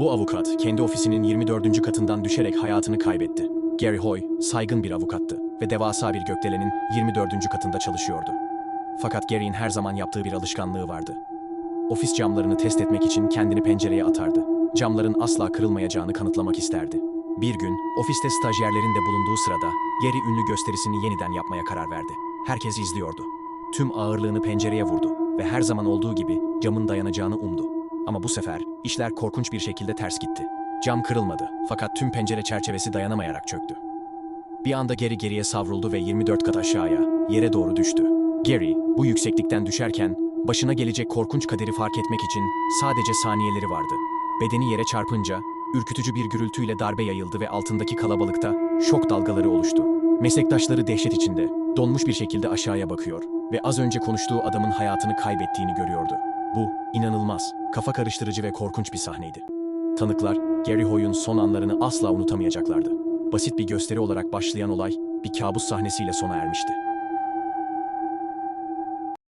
Bu avukat kendi ofisinin 24. katından düşerek hayatını kaybetti. Gary Hoy saygın bir avukattı ve devasa bir gökdelenin 24. katında çalışıyordu. Fakat Gary'in her zaman yaptığı bir alışkanlığı vardı. Ofis camlarını test etmek için kendini pencereye atardı. Camların asla kırılmayacağını kanıtlamak isterdi. Bir gün ofiste stajyerlerin de bulunduğu sırada Gary ünlü gösterisini yeniden yapmaya karar verdi. Herkes izliyordu. Tüm ağırlığını pencereye vurdu ve her zaman olduğu gibi camın dayanacağını umdu. Ama bu sefer işler korkunç bir şekilde ters gitti. Cam kırılmadı fakat tüm pencere çerçevesi dayanamayarak çöktü. Bir anda geri geriye savruldu ve 24 kat aşağıya, yere doğru düştü. Gary, bu yükseklikten düşerken, başına gelecek korkunç kaderi fark etmek için sadece saniyeleri vardı. Bedeni yere çarpınca, ürkütücü bir gürültüyle darbe yayıldı ve altındaki kalabalıkta şok dalgaları oluştu. Meslektaşları dehşet içinde, donmuş bir şekilde aşağıya bakıyor ve az önce konuştuğu adamın hayatını kaybettiğini görüyordu. Bu, inanılmaz, kafa karıştırıcı ve korkunç bir sahneydi. Tanıklar, Gary Hoy'un son anlarını asla unutamayacaklardı. Basit bir gösteri olarak başlayan olay, bir kabus sahnesiyle sona ermişti.